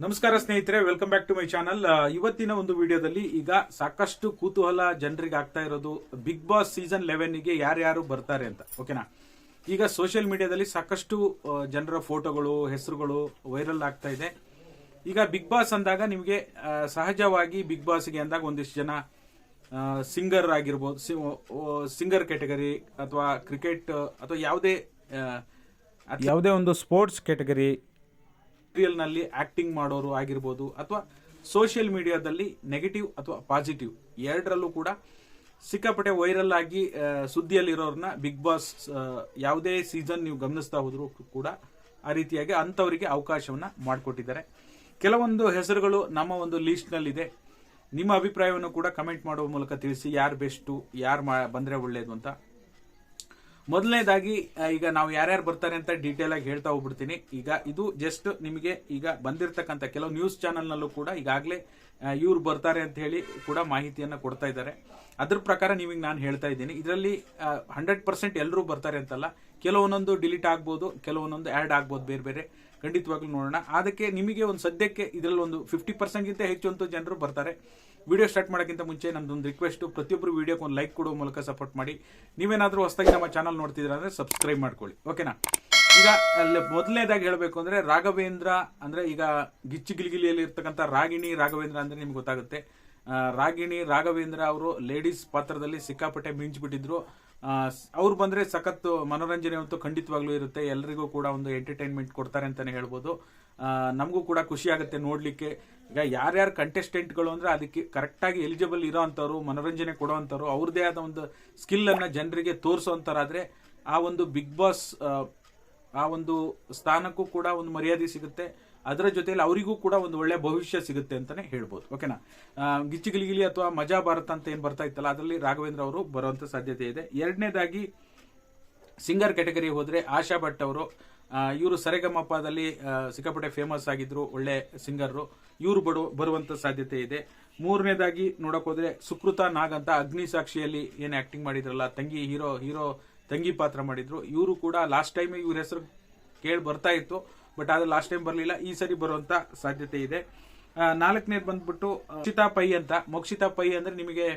ನಮಸ್ಕಾರ ಸ್ನೇಹಿತರೆ welcome back to my channel ಇವತ್ತಿನ ಒಂದು ವಿಡಿಯೋದಲ್ಲಿ ಈಗ ಸಾಕಷ್ಟು ಕುತೂಹಲ ಜನರಿಗೆ ಆಗ್ತಾ ಇರೋದು ಬಿಗ್ ಬಾಸ್ ಸೀಸನ್ ಲೆವೆನ್ಗೆ ಯಾರ್ಯಾರು ಬರ್ತಾರೆ ಅಂತ ಓಕೆನಾ ಈಗ ಸೋಷಿಯಲ್ ಮೀಡಿಯಾದಲ್ಲಿ ಸಾಕಷ್ಟು ಜನರ ಫೋಟೋಗಳು ಹೆಸರುಗಳು ವೈರಲ್ ಆಗ್ತಾ ಇದೆ. ಈಗ ಬಿಗ್ ಬಾಸ್ ಅಂದಾಗ ನಿಮಗೆ ಸಹಜವಾಗಿ ಬಿಗ್ ಬಾಸ್ಗೆ ಅಂದಾಗ ಒಂದಿಷ್ಟು ಜನ ಸಿಂಗರ್ ಆಗಿರ್ಬೋದು ಸಿಂಗರ್ ಕ್ಯಾಟಗರಿ ಅಥವಾ ಕ್ರಿಕೆಟ್ ಅಥವಾ ಯಾವುದೇ ಯಾವುದೇ ಒಂದು ಸ್ಪೋರ್ಟ್ಸ್ ಕ್ಯಾಟಗರಿ ಸೀರಿಯಲ್ನಲ್ಲಿ ಆಕ್ಟಿಂಗ್ ಮಾಡೋರು ಆಗಿರ್ಬೋದು ಅಥವಾ ಸೋಷಿಯಲ್ ಮೀಡಿಯಾದಲ್ಲಿ ನೆಗೆಟಿವ್ ಅಥವಾ ಪಾಸಿಟಿವ್ ಎರಡರಲ್ಲೂ ಕೂಡ ಸಿಕ್ಕಾಪಟ್ಟೆ ವೈರಲ್ ಆಗಿ ಸುದ್ದಿಯಲ್ಲಿರೋರನ್ನ ಸುದ್ದಿಯಲ್ಲಿರೋರ್ನ ಬಿಗ್ ಬಾಸ್ ಯಾವುದೇ ಸೀಸನ್ ನೀವು ಗಮನಿಸ್ತಾ ಹೋದ್ರು ಕೂಡ ಆ ರೀತಿಯಾಗಿ ಅಂಥವರಿಗೆ ಅವಕಾಶವನ್ನ ಮಾಡಿಕೊಟ್ಟಿದ್ದಾರೆ. ಕೆಲವೊಂದು ಹೆಸರುಗಳು ನಮ್ಮ ಒಂದು ಲಿಸ್ಟ್ ನಲ್ಲಿದೆ. ನಿಮ್ಮ ಅಭಿಪ್ರಾಯವನ್ನು ಕೂಡ ಕಮೆಂಟ್ ಮಾಡುವ ಮೂಲಕ ತಿಳಿಸಿ, ಯಾರು ಬೆಸ್ಟು ಯಾರು ಬಂದರೆ ಒಳ್ಳೇದು ಅಂತ. ಮೊದಲನೇದಾಗಿ ಈಗ ನಾವು ಯಾರ್ಯಾರು ಬರ್ತಾರೆ ಅಂತ ಡೀಟೇಲ್ ಆಗಿ ಹೇಳ್ತಾ ಹೋಗ್ಬಿಡ್ತೀನಿ. ಈಗ ಇದು ಜಸ್ಟ್ ನಿಮಗೆ ಈಗ ಬಂದಿರತಕ್ಕಂಥ ಕೆಲವು ನ್ಯೂಸ್ ಚಾನೆಲ್ನಲ್ಲೂ ಕೂಡ ಈಗಾಗಲೇ ಇವ್ರು ಬರ್ತಾರೆ ಅಂತ ಹೇಳಿ ಕೂಡ ಮಾಹಿತಿಯನ್ನು ಕೊಡ್ತಾ ಇದ್ದಾರೆ. ಅದ್ರ ಪ್ರಕಾರ ನಿಮಗೆ ನಾನು ಹೇಳ್ತಾ ಇದ್ದೀನಿ. ಇದರಲ್ಲಿ ಹಂಡ್ರೆಡ್ ಪರ್ಸೆಂಟ್ ಎಲ್ಲರೂ ಬರ್ತಾರೆ ಅಂತಲ್ಲ. ಕೆಲವೊಂದೊಂದು ಡಿಲೀಟ್ ಆಗ್ಬೋದು, ಕೆಲವೊಂದೊಂದು ಆ್ಯಡ್ ಆಗ್ಬೋದು ಬೇರೆ ಬೇರೆ. ಖಂಡಿತವಾಗ್ಲೂ ನೋಡೋಣ. ಅದಕ್ಕೆ ನಿಮಗೆ ಒಂದು ಸದ್ಯಕ್ಕೆ ಇದರಲ್ಲಿ ಒಂದು ಫಿಫ್ಟಿ ಪರ್ಸೆಂಟ್ಗಿಂತ ಹೆಚ್ಚು ಅಂತ ಜನರು ಬರ್ತಾರೆ. ವಿಡಿಯೋ ಸ್ಟಾರ್ಟ್ ಮಾಡೋಕ್ಕಿಂತ ಮುಂಚೆ ನಮ್ದೊಂದು ರಿಕ್ವೆಸ್ಟ್ ಪ್ರತಿಯೊಬ್ಬರು ವಿಡಿಯೋಕ್ಕೆ ಒಂದು ಲೈಕ್ ಕೊಡೋ ಮೂಲಕ ಸಪೋರ್ಟ್ ಮಾಡಿ. ನೀವೇನಾದರೂ ಹೊಸದಾಗಿ ನಮ್ಮ ಚಾನಲ್ ನೋಡ್ತಿದ್ರೆ ಅಂದರೆ ಸಬ್ಸ್ಕ್ರೈಬ್ ಮಾಡ್ಕೊಳ್ಳಿ. ಓಕೆನಾ ಈಗ ಅಲ್ಲಿ, ಮೊದಲನೇದಾಗಿ ಹೇಳಬೇಕು ಅಂದರೆ ರಾಘವೇಂದ್ರ ಅಂದರೆ ಈಗ ಗಿಚ್ಚಿ ಗಿಲಿಗಿಲಿಯಲ್ಲಿ ಇರ್ತಕ್ಕಂಥ ರಾಗಿಣಿ ರಾಘವೇಂದ್ರ ಅಂದರೆ ನಿಮ್ಗೆ ಗೊತ್ತಾಗುತ್ತೆ. ರಾಗಿಣಿ, ರಾಘವೇಂದ್ರ ಅವರು ಲೇಡೀಸ್ ಪಾತ್ರದಲ್ಲಿ ಸಿಕ್ಕಾಪಟ್ಟೆ ಮಿಂಚ್ಬಿಟ್ಟಿದ್ರು. ಅವ್ರು ಬಂದ್ರೆ ಸಖತ್ತು ಮನೋರಂಜನೆ ಅಂತೂ ಖಂಡಿತವಾಗ್ಲೂ ಇರುತ್ತೆ. ಎಲ್ರಿಗೂ ಕೂಡ ಒಂದು ಎಂಟರ್ಟೈನ್ಮೆಂಟ್ ಕೊಡ್ತಾರೆ ಅಂತಾನೆ ಹೇಳ್ಬೋದು. ನಮಗೂ ಕೂಡ ಖುಷಿ ಆಗುತ್ತೆ ನೋಡ್ಲಿಕ್ಕೆ. ಈಗ ಯಾರ್ಯಾರು ಕಂಟೆಸ್ಟೆಂಟ್ಗಳು ಅಂದ್ರೆ ಅದಕ್ಕೆ ಕರೆಕ್ಟಾಗಿ ಎಲಿಜಿಬಲ್ ಇರೋ ಅಂಥವ್ರು, ಮನೋರಂಜನೆ ಕೊಡೋವಂಥವ್ರು ಅವ್ರದೇ ಆದ ಒಂದು ಸ್ಕಿಲ್ ಅನ್ನ ಜನರಿಗೆ ತೋರಿಸೋಂಥರಾದ್ರೆ ಆ ಒಂದು ಬಿಗ್ ಬಾಸ್ ಆ ಒಂದು ಸ್ಥಾನಕ್ಕೂ ಕೂಡ ಒಂದು ಮರ್ಯಾದೆ ಸಿಗುತ್ತೆ. ಅದರ ಜೊತೆಯಲ್ಲಿ ಅವರಿಗೂ ಕೂಡ ಒಂದು ಒಳ್ಳೆ ಭವಿಷ್ಯ ಸಿಗುತ್ತೆ ಅಂತಾನೆ ಹೇಳ್ಬೋದು. ಓಕೆನಾ? ಗಿಚ್ಚಿಗಿಲಿಗಿಲಿ ಗಿಚ್ಚಿ ಗಿಲಿಗಿಲಿ ಅಥವಾ ಮಜಾ ಭಾರತ ಅಂತ ಏನು ಬರ್ತಾ ಇತ್ತಲ್ಲ, ಅದರಲ್ಲಿ ರಾಘವೇಂದ್ರ ಅವರು ಬರುವಂತ ಸಾಧ್ಯತೆ ಇದೆ. ಎರಡನೇದಾಗಿ, ಸಿಂಗರ್ ಕ್ಯಾಟಗರಿ ಹೋದರೆ ಆಶಾ ಭಟ್ ಅವರು ಇವರು ಸರೆಗಮಪ್ಪದಲ್ಲಿ ಸಿಕ್ಕಾಪಟ್ಟೆ ಫೇಮಸ್ ಆಗಿದ್ರು, ಒಳ್ಳೆ ಸಿಂಗರು ಇವರು ಬಡು, ಬರುವಂತ ಸಾಧ್ಯತೆ ಇದೆ. ಮೂರನೇದಾಗಿ ನೋಡಕ್ ಹೋದ್ರೆ ಸುಕೃತ ನಾಗ್ ಅಂತ ಅಗ್ನಿ ಸಾಕ್ಷಿಯಲ್ಲಿ ಏನು ಆ್ಯಕ್ಟಿಂಗ್ ಮಾಡಿದ್ರಲ್ಲ, ತಂಗಿ ಹೀರೋ ಹೀರೋ ತಂಗಿ ಪಾತ್ರ ಮಾಡಿದ್ರು. ಇವರು ಕೂಡ ಲಾಸ್ಟ್ ಟೈಮ್ ಇವ್ರ ಹೆಸರು ಕೇಳಿ ಬರ್ತಾ ಇತ್ತು. ಬಟ್ ಅದು ಲಾಸ್ಟ್ ಟೈಮ್ ಬರಲಿಲ್ಲ, ಈ ಸರಿ ಬರುವಂತ ಸಾಧ್ಯತೆ ಇದೆ. ನಾಲ್ಕನೇದು ಬಂದ್ಬಿಟ್ಟು ಮೋಕ್ಷಿತಾ ಪೈ ಅಂತ. ಮೋಕ್ಷಿತಾ ಪೈ ಅಂದ್ರೆ ನಿಮಗೆ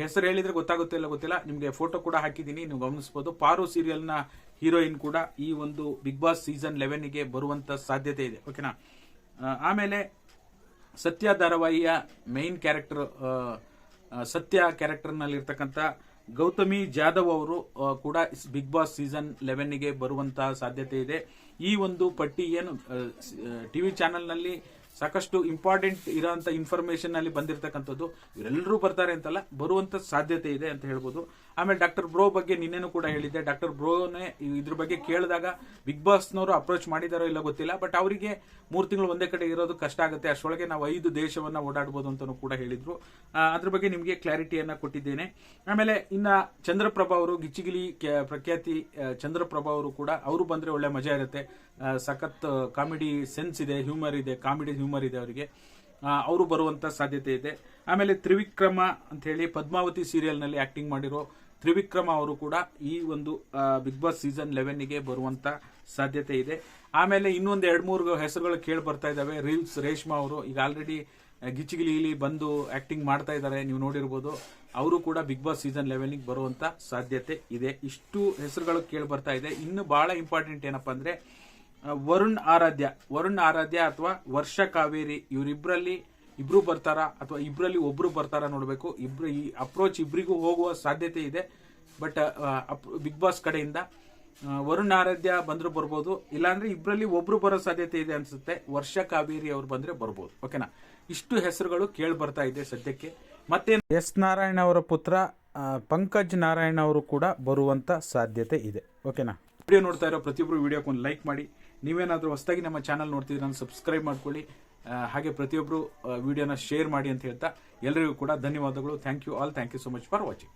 ಹೆಸರು ಹೇಳಿದ್ರೆ ಗೊತ್ತಾಗುತ್ತೆ ಇಲ್ಲ ಗೊತ್ತಿಲ್ಲ. ನಿಮಗೆ ಫೋಟೋ ಕೂಡ ಹಾಕಿದ್ದೀನಿ, ನೀವು ಗಮನಿಸ್ಬೋದು. ಪಾರು ಸೀರಿಯಲ್ನ ಹೀರೋಯಿನ್ ಕೂಡ ಈ ಒಂದು ಬಿಗ್ ಬಾಸ್ ಸೀಸನ್ ಲೆವೆನ್ಗೆ ಬರುವಂತ ಸಾಧ್ಯತೆ ಇದೆ. ಓಕೆನಾ ಆಮೇಲೆ ಸತ್ಯ ಧಾರಾವಾಹಿಯ ಮೈನ್ ಕ್ಯಾರೆಕ್ಟರ್ ಸತ್ಯ ಕ್ಯಾರೆಕ್ಟರ್ನಲ್ಲಿರ್ತಕ್ಕಂಥ ಗೌತಮಿ ಜಾಧವ್ ಅವರು ಕೂಡ ಬಿಗ್ ಬಾಸ್ ಸೀಸನ್ ಲೆವೆನ್ಗೆ ಬರುವಂತಹ ಸಾಧ್ಯತೆ ಇದೆ. ಈ ಒಂದು ಪಟ್ಟಿ ಏನು ಟಿವಿ ಚಾನೆಲ್ನಲ್ಲಿ ಸಾಕಷ್ಟು ಇಂಪಾರ್ಟೆಂಟ್ ಇರೋಂಥ ಇನ್ಫಾರ್ಮೇಶನ್ ಅಲ್ಲಿ ಬಂದಿರತಕ್ಕಂಥದ್ದು, ಇವರೆಲ್ಲರೂ ಬರ್ತಾರೆ ಅಂತಲ್ಲ ಬರುವಂತ ಸಾಧ್ಯತೆ ಇದೆ ಅಂತ ಹೇಳ್ಬೋದು. ಆಮೇಲೆ ಡಾಕ್ಟರ್ ಬ್ರೋ ಬಗ್ಗೆ ನಿನ್ನೆನೂ ಕೂಡ ಹೇಳಿದ್ದೆ. ಡಾಕ್ಟರ್ ಬ್ರೋನೇ ಇದ್ರ ಬಗ್ಗೆ ಕೇಳಿದಾಗ ಬಿಗ್ ಬಾಸ್ನವರು ಅಪ್ರೋಚ್ ಮಾಡಿದಾರೋ ಇಲ್ಲ ಗೊತ್ತಿಲ್ಲ, ಬಟ್ ಅವರಿಗೆ ಮೂರು ತಿಂಗಳು ಒಂದೇ ಕಡೆ ಇರೋದು ಕಷ್ಟ ಆಗುತ್ತೆ. ಅಷ್ಟೊಳಗೆ ನಾವು ಐದು ದೇಶವನ್ನ ಓಡಾಡ್ಬೋದು ಅಂತಾನೂ ಕೂಡ ಹೇಳಿದ್ರು. ಅದ್ರ ಬಗ್ಗೆ ನಿಮಗೆ ಕ್ಲಾರಿಟಿಯನ್ನ ಕೊಟ್ಟಿದ್ದೇನೆ. ಆಮೇಲೆ ಇನ್ನ ಚಂದ್ರಪ್ರಭಾ ಅವರು, ಗಿಚ್ಚಿಗಿಲಿ ಪ್ರಖ್ಯಾತಿ ಚಂದ್ರಪ್ರಭ ಅವರು ಕೂಡ ಅವರು ಬಂದ್ರೆ ಒಳ್ಳೆ ಮಜಾ ಇರುತ್ತೆ. ಸಖತ್ ಕಾಮಿಡಿ ಸೆನ್ಸ್ ಇದೆ, ಹ್ಯೂಮರ್ ಇದೆ, ಕಾಮಿಡಿ ಹ್ಯೂಮರ್ ಇದೆ ಅವರಿಗೆ. ಅವರು ಬರುವಂತ ಸಾಧ್ಯತೆ ಇದೆ. ಆಮೇಲೆ ತ್ರಿವಿಕ್ರಮ ಅಂತ ಹೇಳಿ ಪದ್ಮಾವತಿ ಸೀರಿಯಲ್ನಲ್ಲಿ ಆ್ಯಕ್ಟಿಂಗ್ ಮಾಡಿರೋ ತ್ರಿವಿಕ್ರಮ ಅವರು ಕೂಡ ಈ ಒಂದು ಬಿಗ್ ಬಾಸ್ ಸೀಸನ್ ಲೆವೆನ್ಗೆ ಬರುವಂತ ಸಾಧ್ಯತೆ ಇದೆ. ಆಮೇಲೆ ಇನ್ನೊಂದು ಎರಡು ಮೂರು ಹೆಸರುಗಳು ಕೇಳಿ ಬರ್ತಾ ಇದ್ದಾವೆ. ರೀಲ್ಸ್ ರೇಷ್ಮಾ ಅವರು ಈಗ ಆಲ್ರೆಡಿ ಗಿಚ್ಚಿಗಿಲಿ ಬಂದು ಆಕ್ಟಿಂಗ್ ಮಾಡ್ತಾ ಇದ್ದಾರೆ. ನೀವು ನೋಡಿರ್ಬೋದು, ಅವರು ಕೂಡ ಬಿಗ್ ಬಾಸ್ ಸೀಸನ್ ಲೆವೆನ್ಗೆ ಬರುವಂತ ಸಾಧ್ಯತೆ ಇದೆ. ಇಷ್ಟು ಹೆಸರುಗಳು ಕೇಳಿ ಬರ್ತಾ ಇದೆ. ಇನ್ನು ಬಹಳ ಇಂಪಾರ್ಟೆಂಟ್ ಏನಪ್ಪಾ ಅಂದ್ರೆ ವರುಣ್ ಆರಾಧ್ಯ. ವರುಣ್ ಆರಾಧ್ಯ ಅಥವಾ ವರ್ಷ ಕಾವೇರಿ ಇವರಿಬ್ರಲ್ಲಿ ಇಬ್ರು ಬರ್ತಾರಾ ಅಥವಾ ಇಬ್ರಲ್ಲಿ ಒಬ್ರು ಬರ್ತಾರಾ ನೋಡಬೇಕು. ಇಬ್ರು ಈ ಅಪ್ರೋಚ್ ಇಬ್ರಿಗೂ ಹೋಗುವ ಸಾಧ್ಯತೆ ಇದೆ. ಬಟ್ ಬಿಗ್ ಬಾಸ್ ಕಡೆಯಿಂದ ವರುಣ್ ಆರಾಧ್ಯ ಬಂದರೂ ಬರ್ಬೋದು. ಇಲ್ಲಾಂದ್ರೆ ಇಬ್ರಲ್ಲಿ ಒಬ್ರು ಬರೋ ಸಾಧ್ಯತೆ ಇದೆ ಅನ್ಸುತ್ತೆ. ವರ್ಷ ಕಾವೇರಿ ಅವ್ರು ಬಂದ್ರೆ ಬರ್ಬೋದು. ಓಕೆನಾ ಇಷ್ಟು ಹೆಸರುಗಳು ಕೇಳಿ ಬರ್ತಾ ಇದೆ ಸದ್ಯಕ್ಕೆ. ಮತ್ತೆ ಎಸ್ ನಾರಾಯಣ ಅವರ ಪುತ್ರ ಪಂಕಜ್ ನಾರಾಯಣ ಅವರು ಕೂಡ ಬರುವಂತ ಸಾಧ್ಯತೆ ಇದೆ. ಓಕೆನಾ ವಿಡಿಯೋ ನೋಡ್ತಾ ಇರೋ ಪ್ರತಿಯೊಬ್ಬರು ವಿಡಿಯೋಕ್ಕೊಂದು ಲೈಕ್ ಮಾಡಿ. ನೀವೇನಾದರೂ ಹೊಸದಾಗಿ ನಮ್ಮ ಚಾನಲ್ ನೋಡ್ತಿದ್ರೆ ನಾನು ಸಬ್ಸ್ಕ್ರೈಬ್ ಮಾಡ್ಕೊಳ್ಳಿ ಹಾಗೆ ಪ್ರತಿಯೊಬ್ಬರು ವಿಡಿಯೋನ ಶೇರ್ ಮಾಡಿ ಅಂತ ಹೇಳ್ತಾ ಎಲ್ಲರಿಗೂ ಕೂಡ ಧನ್ಯವಾದಗಳು. Thank you all thank you so much for watching